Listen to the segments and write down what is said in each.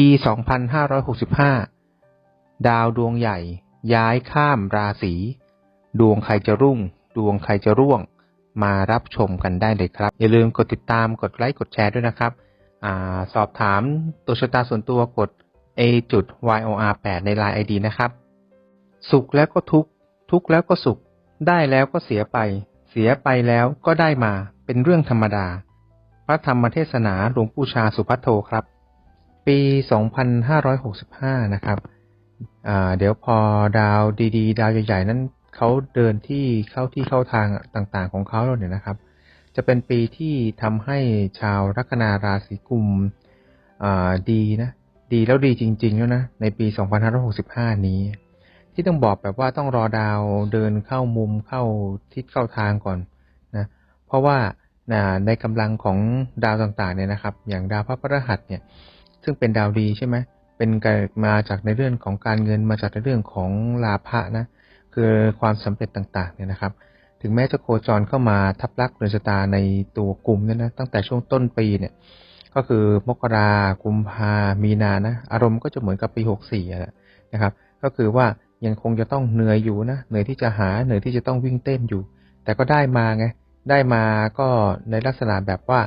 ปี 2565 ดาวดวงใหญ่ ย้ายข้ามราศี ดวงใครจะรุ่ง ดวงใครจะร่วง มารับชมกันได้เลยครับ อย่าลืมกดติดตามกดไลค์กดแชร์ด้วยนะครับอสอบถามตัวชะตาส่วนตัวกด a จุด yor 8 ใน Line ID นะครับ สุขแล้วก็ทุกข์ ทุกข์แล้วก็สุข ได้แล้วก็เสียไป เสียไปแล้วก็ได้มา เป็นเรื่องธรรมดา พระธรรมเทศนาหลวงปู่ชาสุพัทโทครับ ปี 2565 นะครับอ่าเดี๋ยวพอดาวดีๆ ดาวใหญ่ๆ นั้นเขาเดินที่เข้าที่เข้าทางต่างๆ ของเขาแล้วเนี่ยนะครับ จะเป็นปีที่ทำให้ชาวลัคนาราศีกุมดีนะ ดีแล้วดีจริงๆแล้วนะ ในปี 2565 นี้ ที่ต้องบอกแบบว่าต้องรอดาวเดินเข้ามุมเข้าทิศเข้าทางก่อนนะ เพราะว่าในกำลังของดาวต่างๆ เนี่ยนะครับ อย่างดาวพระพฤหัสเนี่ย ซึ่งเป็นดาวดีใช่ไหมเป็นมาจากในเรื่องของการเงินมาจากในเรื่องของลาภะนะคือความสำเร็จต่างๆเนี่ยนะครับ ถึงแม้จะโคจรเข้ามาทับลักเรือนชะตาในตัวกลุ่มเนี่ยนะตั้งแต่ช่วงต้นปีเนี่ย ก็คือมกรากุมภามีนานะอารมณ์ก็จะเหมือนกับปี64อะนะครับ ก็คือว่ายังคงจะต้องเหนื่อยอยู่นะเหนื่อยที่จะหาเหนื่อยที่จะต้องวิ่งเต้นอยู่ แต่ก็ได้มาไงได้มาก็ในลักษณะแบบว่า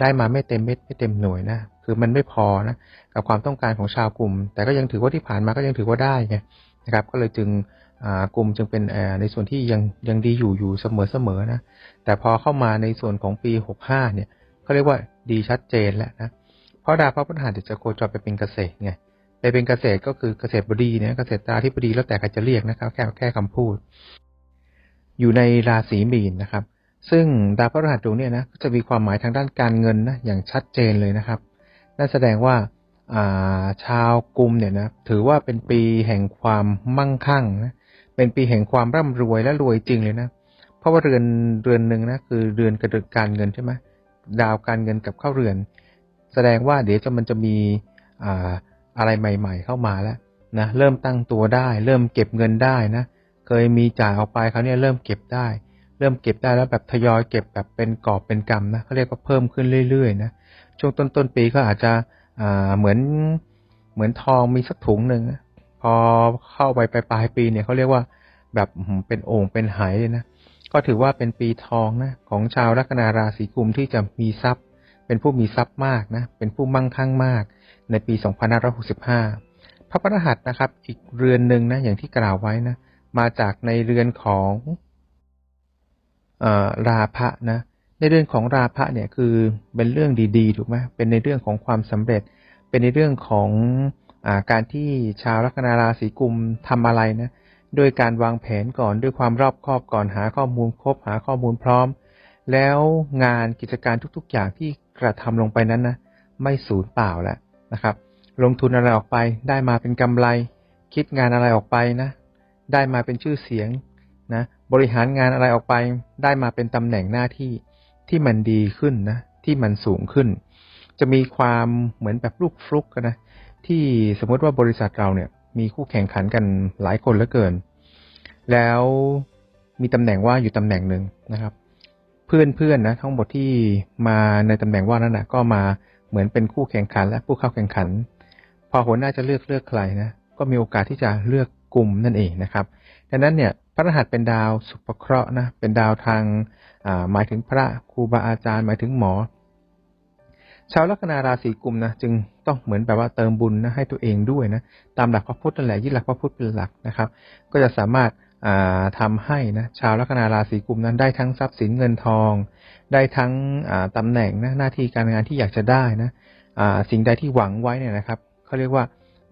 ได้มาไม่เต็มเม็ดไม่เต็มหน่วยนะคือมันไม่พอนะกับความต้องการของชาวกลุ่ม แต่ก็ยังถือว่าที่ผ่านมาก็ยังถือว่าได้ไงนะครับ ก็เลยจึงกลุ่มจึงเป็นในส่วนที่ยังยังดีอยู่อยู่เสมอเสมอนะแต่พอเข้ามาในส่วนของปี 65 เนี่ยเขาเรียกว่าดีชัดเจนแล้วนะเพราะดาวพระพฤหัสจะโคจรไปเป็นเกษตรไงไปเป็นเกษตรก็คือเกษตรบดีเนี่ยเกษตรตราธิบดีแล้วแต่ใครจะเรียกนะครับ แค่แค่คำพูด อยู่ในราศีมีนนะครับ ซึ่งดาวพฤหัสดวงเนี่ยนะก็จะมีความหมายทางด้านการเงินนะอย่างชัดเจนเลยนะครับ นั่นแสดงว่าาชาวกุมเนี่ยนะถือว่าเป็นปีแห่งความมั่งคั่งนะเป็นปีแห่งความร่ำรวยและรวยจริงเลยนะ เพราะว่าเรือนเรือนหนึ่งนะคือเรือนกระดึกการเงินใช่ไหมดาวการเงินกับเข้าเรือน แสดงว่าเดี๋ยวจะมันจะมีอะไรใหม่ ๆ เข้ามาแล้วนะเริ่มตั้งตัวได้ เริ่มเก็บเงินได้นะเคยมีจ่ายออกไปเขาเนี่ยเริ่มเก็บได้ เริ่มเก็บได้แล้วแบบทยอยเก็บแบบเป็นกอบเป็นกำนะเขาเรียกว่าเพิ่มขึ้นเรื่อยๆนะช่วงต้นต้นปีก็อาจจะเหมือนเหมือนทองมีสักถุงหนึ่งพอเข้าไปปลายปีเนี่ยเขาเรียกว่าแบบเป็นโอ่งเป็นไหเลยนะก็ถือว่าเป็นปีทองนะของชาวลัคนาราศีกุมที่จะมีทรัพย์ เป็นผู้มีทรัพย์มากนะเป็นผู้มั่งคั่งมาก ในปี 2565 พระพฤหัสนะครับ อีกเรือนหนึ่งนะอย่างที่กล่าวไว้นะมาจากในเรือนของ ราพะนะ ในเรื่องของราพะเนี่ยคือเป็นเรื่องดีๆ ถูกไหมเป็นในเรื่องของความสำเร็จ เป็นในเรื่องของอาการที่ชาวลัคนาราศีกุมทำอะไรนะโดยการวางแผนก่อนด้วยความรอบคอบก่อนหาข้อมูลครบหาข้อมูลพร้อม แล้วงานกิจการทุกๆ อย่างที่กระทำลงไปนั้นนะไม่สูญเปล่าแล้วนะครับ ลงทุนอะไรออกไปได้มาเป็นกำไร คิดงานอะไรออกไปนะ ได้มาเป็นชื่อเสียง บริหารงานอะไรออกไป ได้มาเป็นตำแหน่งหน้าที่ที่มันดีขึ้นนะ ที่มันสูงขึ้น จะมีความเหมือนแบบลูกฟลุกกันนะ ที่สมมติว่าบริษัทเราเนี่ย มีคู่แข่งขันกันหลายคนเหลือเกิน แล้วมีตำแหน่งว่าอยู่ตำแหน่งหนึ่งนะครับเพื่อนเพื่อนๆนะ ทั้งหมดที่มาในตำแหน่งว่านั้นนะก็มาเหมือนเป็นคู่แข่งขัน และผู้เข้าแข่งขัน พอหัวหน้าจะเลือกเลือกใครนะก็มีโอกาสที่จะเลือกกลุ่มนั่นเองนะครับ ดังนั้นเนี่ย ระรหัสเป็นดาวสุภเคราะห์นะ เป็นดาวทางหมายถึงพระครูบาอาจารย์หมายถึงหมอ ชาวลัคนาราศีกุมนะจึงต้องเหมือนแบบว่าเติมบุญนะให้ตัวเองด้วยนะตามหลักพระพุทธนั่นแหละยึดหลักพระพุทธเป็นหลักนะครับ ก็จะสามารถาทำให้นะชาวลัคนาราศีกุมนั้นได้ทั้งทรัพย์สินเงินทอง ได้ทั้งอ่าตำแหน่งนะหน้าที่การงานที่อยากจะได้นะสิ่งใดที่หวังไว้เนี่ยนะครับเขาเรียกว่า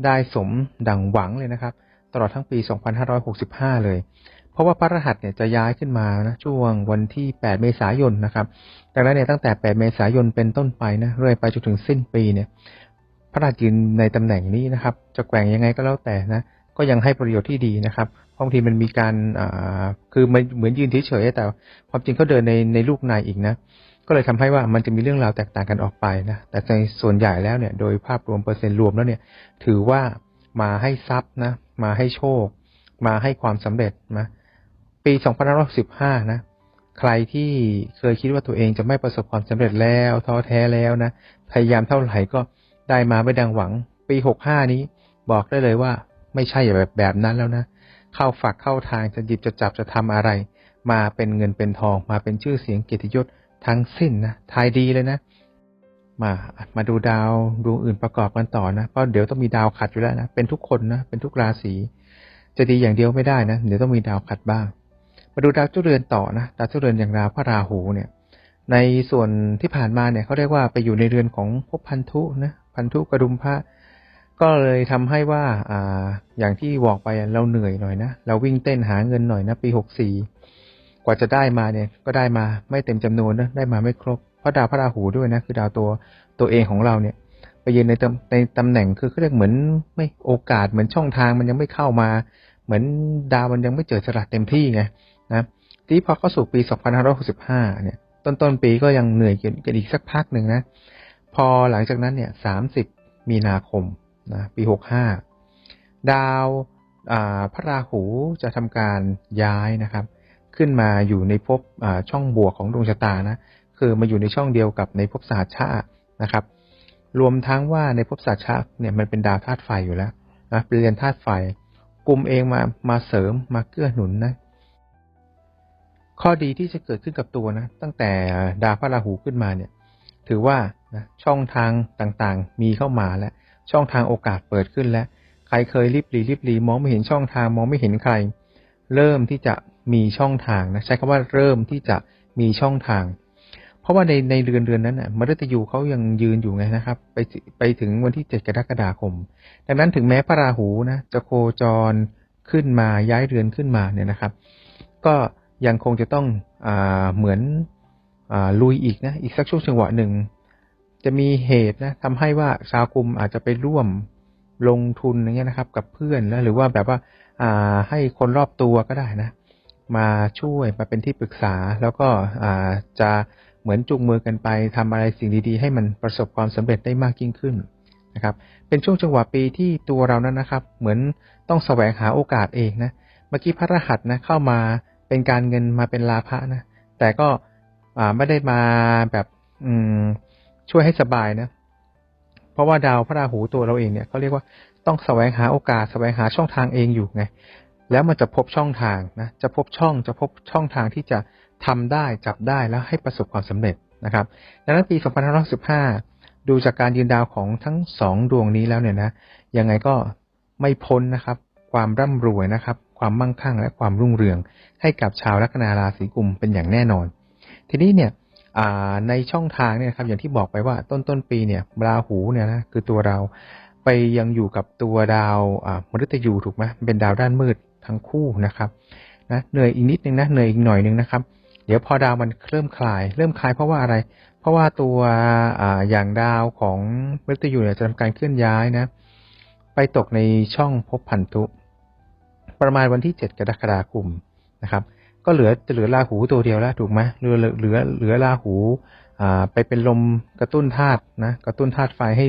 ได้สมดังหวังเลยนะครับ ตลอดทั้งปี 2565 เลย ราะว่าพระรหัสเนี่ยจะย้ายขึ้นมานะช่วงวันที่ 8 เมษายนนะครับดังนั้นเนี่ยตั้งแต่ 8 เมษายนเป็นต้นไปนะเรื่อยไปจนถึงสิ้นปีเนี่ย พระราชยืนในตำแหน่งนี้นะครับ จะแกว่งยังไงก็แล้วแต่นะก็ยังให้ประโยชน์ที่ดีนะครับบางทีมันมีการคือมันเหมือนยืนเฉยๆแต่ความจริงเขาเดินในในลูกในอีกนะก็เลยทำให้ว่ามันจะมีเรื่องราวแตกต่างกันออกไปนะแต่ในส่วนใหญ่แล้วเนี่ย โดยภาพรวมเปอร์เซ็นต์รวมแล้วเนี่ยถือว่ามาให้ทรัพย์นะมาให้โชค มาให้ความสำเร็จนะ ปี2515นะ ใครที่เคยคิดว่าตัวเองจะไม่ประสบความสำเร็จแล้วท้อแท้แล้วนะ พยายามเท่าไหร่ก็ได้มาไม่ดังหวัง ปีหกห้านี้บอกได้เลยว่าไม่ใช่แบบแบบนั้นแล้วนะ เข้าฝักเข้าทางจะหยิบจะจับจะทำอะไร มาเป็นเงินเป็นทอง มาเป็นชื่อเสียงเกียรติยศทั้งสิ้นนะทายดีเลยนะ มามาดูดาวดวงอื่นประกอบกันต่อนะ เพราะเดี๋ยวต้องมีดาวขัดอยู่แล้วนะ เป็นทุกคนนะ เป็นทุกราศี จะดีอย่างเดียวไม่ได้นะ เดี๋ยวต้องมีดาวขัดบ้าง มาดูดาวเจ้าเรือนต่อนะดาวเจ้าเรือนอย่างดาวพระราหูเนี่ย ในส่วนที่ผ่านมาเนี่ยเขาเรียกว่าไปอยู่ในเรือนของภพพันธุนะพันธุกระดุมพระก็เลยทำให้ว่าอ่าอย่างที่บอกไปเราเหนื่อยหน่อยนะเราวิ่งเต้นหาเงินหน่อยนะปีหกสี่กว่าจะได้มาเนี่ยก็ได้มาไม่เต็มจำนวนนะได้มาไม่ครบเพราะดาวพระราหูด้วยนะคือดาวตัวตัวเองของเราเนี่ย ไปยืนในตำในตำแหน่งคือเขาเรียกเหมือนไม่โอกาสเหมือนช่องทางมันยังไม่เข้ามา เหมือนดาวมันยังไม่เจอจรัสเต็มที่ไง นะทีพอเข้าสู่ปี 2565 เนี่ย ต้นต้นปีก็ยังเหนื่อยกันอีกสักพักหนึ่งนะ พอหลังจากนั้นเนี่ย 30 มีนาคมนะปี 65 ดาวาพระราหูจะทำการย้ายนะครับ ขึ้นมาอยู่ในภพช่องบวกของดวงชะตานะ คือมาอยู่ในช่องเดียวกับในภพสหัชชะนะครับ รวมทั้งว่าในภพสหัชชะเนี่ยมันเป็นดาวธาตุไฟอยู่แล้วนะเป็นเรียนธาตุไฟกลุ่มเองมามาเสริมมาเกื้อหนุนนะ ข้อดีที่จะเกิดขึ้นกับตัวนะ ตั้งแต่ดาวพระราหูขึ้นมาเนี่ย ถือว่านะช่องทางต่างๆ มีเข้ามาแล้ว ช่องทางโอกาสเปิดขึ้นแล้ว ใครเคยรีบรีรีบรีมองไม่เห็นช่องทางมองไม่เห็นใคร เริ่มที่จะมีช่องทางนะใช้คำว่าเริ่มที่จะมีช่องทาง เพราะว่าในในเรือนเรือนนั้นน่ะมฤตยูเขายังยืนอยู่ไงนะครับ ไปไปถึงวันที่เจ็ดกรกฎาคม ดังนั้นถึงแม้พระราหูนะจะโคจรขึ้นมาย้ายเรือนขึ้นมาเนี่ยนะครับ ก็ ยังคงจะต้องอเหมือนอลุยอีกนะ อีกสักช่วงจังหวะหนึ่ง จะมีเหตุนะทำให้ว่าชาวกลุ่มอาจจะไปร่วมลงทุนอย่างเงี้ยนะครับ กับเพื่อนแล้วหรือว่าแบบว่าอ่าให้คนรอบตัวก็ได้นะ มาช่วยมาเป็นที่ปรึกษา แล้วก็อ่าจะเหมือนจูงมือกันไปทำอะไรสิ่งดีๆ ให้มันประสบความสำเร็จได้มากยิ่งขึ้นนะครับ เป็นช่วงจังหวะปีที่ตัวเรานั้นนะครับ เหมือนต้องแสวงหาโอกาสเองนะเมื่อกี้พระรหัสนะเข้ามา เป็นการเงินมาเป็นลาภะนะ แต่ก็ไม่ได้มาแบบอืมช่วยให้สบายนะ เพราะว่าดาวพระราหูตัวเราเองเนี่ยเขาเรียกว่าต้องแสวงหาโอกาสแสวงหาช่องทางเองอยู่ไง แล้วมันจะพบช่องทางนะจะพบช่องจะพบช่องทางที่จะทำได้จับได้แล้วให้ประสบความสำเร็จนะครับ ดังนั้นปี 2515 ดูจากการยืนดาวของทั้งสองดวงนี้แล้วเนี่ยนะยังไงก็ไม่พ้นนะครับ ความร่ำรวยนะครับ ความมั่งคั่ง และความรุ่งเรือง ให้กับชาวลัคนาราศีกุมเป็นอย่างแน่นอน ทีนี้เนี่ยในช่องทางเนี่ยครับอย่างที่บอกไปว่าต้นต้นปีเนี่ยราหูเนี่ยนะคือตัวเราไปยังอยู่กับตัวดาวมฤตยูถูกไหมเป็นดาวด้านมืดทั้งคู่นะครับนะเหนื่อยอีกนิดนึงนะเหนื่อยอีกหน่อยนึงนะครับ เดี๋ยวพอดาวมันเริ่มคลาย เริ่มคลายเพราะว่าอะไร เพราะว่าตัวออย่างดาวของมฤตยูเนี่ยจะทำการเคลื่อนย้ายนะ ไปตกในช่องภพพันธุ ประมาณวันที่ 7 กรกฎาคมนะครับ ก็เหลือจะเหลือราหูตัวเดียวแล้วถูกไหมเหลือเหลือเหลือราหูอ่าไปเป็นลมกระตุ้นธาตุนะกระตุ้นธาตุไฟให้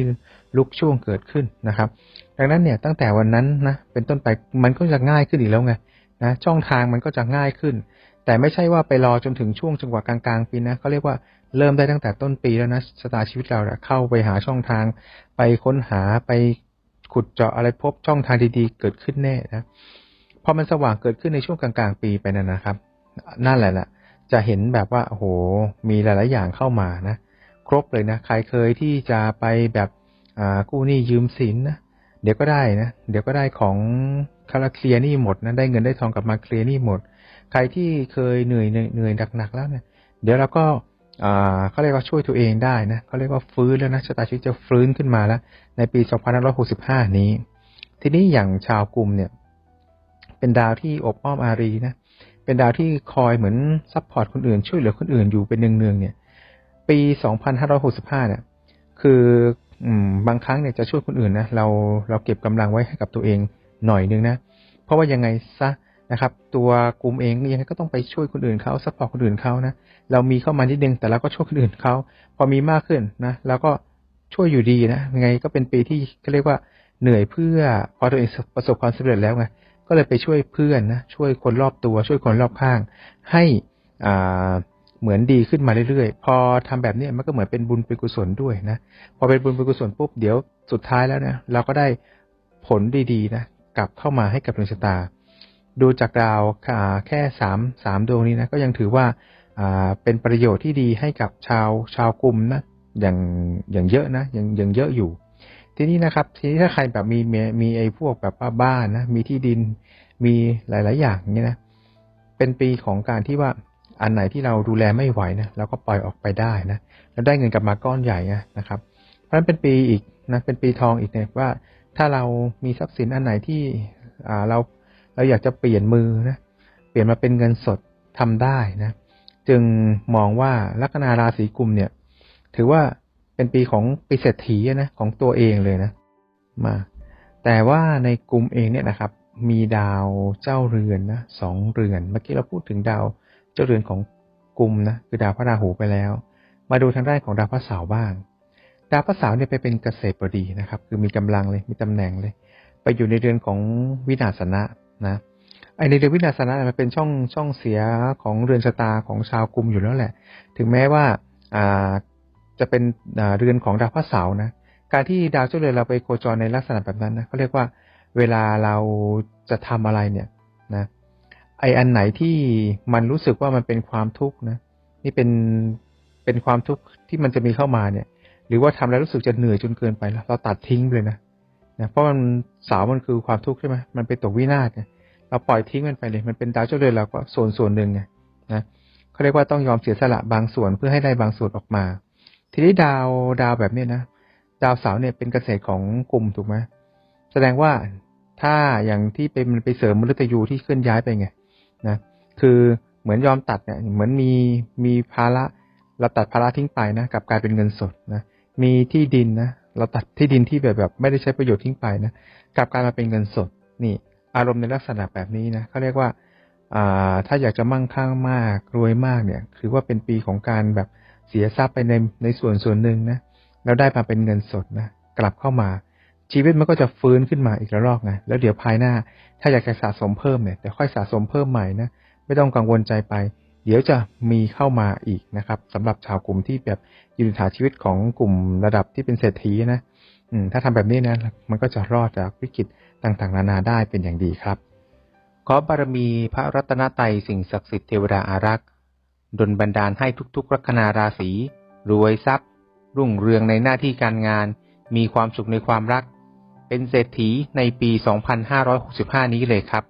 ลุกช่วงเกิดขึ้นนะครับ ดังนั้นเนี่ยตั้งแต่วันนั้นนะเป็นต้นไปมันก็จะง่ายขึ้นอีกแล้วไงนะช่องทางมันก็จะง่ายขึ้น แต่ไม่ใช่ว่าไปรอจนถึงช่วงจังหวะกลางๆปีนะเขาเรียกว่าเริ่มได้ตั้งแต่ต้นปีแล้วนะชะตาชีวิตเราเนี่ยเข้าไปหาช่องทาง ไปค้นหาไปขุดเจาะอะไรพบช่องทางดีๆ เกิดขึ้นแน่นะ อมันสว่างเกิดขึ้นในช่วงกลางๆ ปีไปนั่นนะครับ นั่นแหละนะจะเห็นแบบว่าโอ้โหมีหลายๆอย่างเข้ามานะ ครบเลยนะ ใครเคยที่จะไปแบบกู้หนี้ยืมสินนะเดี๋ยวก็ได้นะ เดี๋ยวก็ได้ของคาราเคลียนี้หมดนะได้เงินได้ทองกลับมาเคลียร์หนี้หมด ใครที่เคยเหนื่อยเหนื่อยเหนื่อยหนักๆแล้วเนี่ยเดี๋ยวเราก็เขาเรียกว่าช่วยตัวเองได้นะเขาเรียกว่าฟื้นแล้วนะชะตาชีวิตจะฟื้นขึ้นมาแล้ว ในปี 2565 นี้ ทีนี้อย่างชาวกลุ่มเนี่ย เป็นดาวที่อบอ้อมอารีนะ เป็นดาวที่คอยเหมือนซัพพอร์ตคนอื่น ช่วยเหลือคนอื่นอยู่เป็นเนืองๆเนี่ย ปี 2565 เนี่ย คืออบางครั้งเนี่ยจะช่วยคนอื่นนะ เราเราเก็บกำลังไว้ให้กับตัวเองหน่อยนึงนะ เพราะว่ายังไงซะนะครับ ตัวกลุ่มเองยังไงก็ต้องไปช่วยคนอื่นเขาซัพพอร์ตคนอื่นเขานะ เรามีเข้ามานิดนึงแต่เราก็ช่วยคนอื่นเขาพอมีมากขึ้นนะแล้วก็ช่วยอยู่ดีนะยังไงก็เป็นปีที่เขาเรียกว่าเหนื่อยเพื่อพอตัวเองประสบความสำเร็จแล้วไง ก็เลยไปช่วยเพื่อนนะช่วยคนรอบตัว ช่วยคนรอบข้าง ให้อ่าเหมือนดีขึ้นมาเรื่อยๆ พอทำแบบนี้มันก็เหมือนเป็นบุญเป็นกุศลด้วยนะ พอเป็นบุญเป็นกุศลปุ๊บเดี๋ยวสุดท้ายแล้วเนี่ยเราก็ได้ผลดีๆนะกลับเข้ามาให้กับดวงชะตา ดูจากดาวแค่สามสามดวงนี้นะก็ยังถือว่าอ่าเป็นประโยชน์ที่ดีให้กับชาวชาวกลุ่มนะอย่างอย่างเยอะนะยังยังเยอะอยู่ ทีนี้นะครับ ทีนี้ถ้าใครแบบมีมีมีไอ้พวกแบบว่าบ้านนะมีที่ดินมีหลายๆอย่างอย่างนี้นะเป็นปีของการที่ว่าอันไหนที่เราดูแลไม่ไหวนะเราก็ปล่อยออกไปได้นะแล้วได้เงินกลับมาก้อนใหญ่นะนะครับ เพราะฉะนั้นเป็นปีอีกนะเป็นปีทองอีกเนี่ยว่า ถ้าเรามีทรัพย์สินอันไหนที่อ่าเราเราอยากจะเปลี่ยนมือนะเปลี่ยนมาเป็นเงินสดทำได้นะ จึงมองว่าลัคนาราศีกุมเนี่ย ถือว่า เป็นปีของปีเศรษฐีนะของตัวเองเลยนะ มา แต่ว่าในกลุ่มเองเนี่ยนะครับ มีดาวเจ้าเรือนนะสองเรือน เมื่อกี้เราพูดถึงดาวเจ้าเรือนของกลุ่มนะคือดาวพระราหูไปแล้ว มาดูทางด้านของดาวพระเสาร์บ้าง ดาวพระเสาร์เนี่ยไปเป็นเกษตรบดีนะครับ คือมีกำลังเลยมีตำแหน่งเลย ไปอยู่ในเรือนของวินาศนะนะไอในเรือนวินาศนะมันเป็นช่องช่องเสียของเรือนชะตาของชาวกลุ่มอยู่แล้วแหละ ถึงแม้ว่าอ่า จะเป็นเรือนของดาวพระเสาร์นะ การที่ดาวเจ้าเรือนเราไปโคจรในลักษณะแบบนั้นนะเขาเรียกว่าเวลาเราจะทำอะไรเนี่ยนะไออันไหนที่มันรู้สึกว่ามันเป็นความทุกข์นะนี่เป็นเป็นความทุกข์ที่มันจะมีเข้ามาเนี่ย หรือว่าทำแล้วรู้สึกจะเหนื่อยจนเกินไปแล้วเราตัดทิ้งเลยนะนะเพราะมันสาวมันคือความทุกข์ใช่ไหมมันเป็นตกวินาศไงเราปล่อยทิ้งมันไปเลยมันเป็นดาวเจ้าเรือนเราก็ส่วนส่วนหนึ่งไงนะเขาเรียกว่าต้องยอมเสียสละบางส่วนเพื่อให้ได้บางส่วนออกมา ทีนี้ดาวดาวแบบนี้นะดาวเสาเนี่ยเป็นเกษตรของกลุ่มถูกไหมแสดงว่าถ้าอย่างที่เป็นมันไปเสริมมฤตยูที่เคลื่อนย้ายไปไงนะคือเหมือนยอมตัดเนี่ยเหมือนมีมีภาระเราตัดภาระทิ้งไปนะกลับกลายเป็นเงินสดนะมีที่ดินนะเราตัดที่ดินที่แบบแบบไม่ได้ใช้ประโยชน์ทิ้งไปนะกลับกลายมาเป็นเงินสดนี่ อารมณ์ในลักษณะแบบนี้นะเขาเรียกว่าอ่าถ้าอยากจะมั่งคั่งมากรวยมากเนี่ย คือว่าเป็นปีของการแบบ เสียทรัพย์ไปในในส่วนส่วนหนึ่งนะแล้วได้มาเป็นเงินสดนะกลับเข้ามา ชีวิตมันก็จะฟื้นขึ้นมาอีกระลอกไงแล้วเดี๋ยวภายหน้า ถ้าอยากจะสะสมเพิ่มเนี่ยเดี๋ยวค่อยสะสมเพิ่มใหม่นะไม่ต้องกังวลใจไป เดี๋ยวจะมีเข้ามาอีกนะครับสำหรับชาวกลุ่มที่แบบยืนฐานชีวิตของกลุ่มระดับที่เป็นเศรษฐีนะอืมถ้าทำแบบนี้นะมันก็จะรอดจากวิกฤตต่างๆ นานาได้เป็นอย่างดีครับ ขอบารมีพระรัตนตรัยสิ่งศักดิ์สิทธิ์เทวดาอารักษ์ ดลบันดาลให้ทุกๆ ลัคนาราศีรวยทรัพย์ รุ่งเรืองในหน้าที่การงาน มีความสุขในความรัก เป็นเศรษฐีในปี 2565 นี้เลยครับ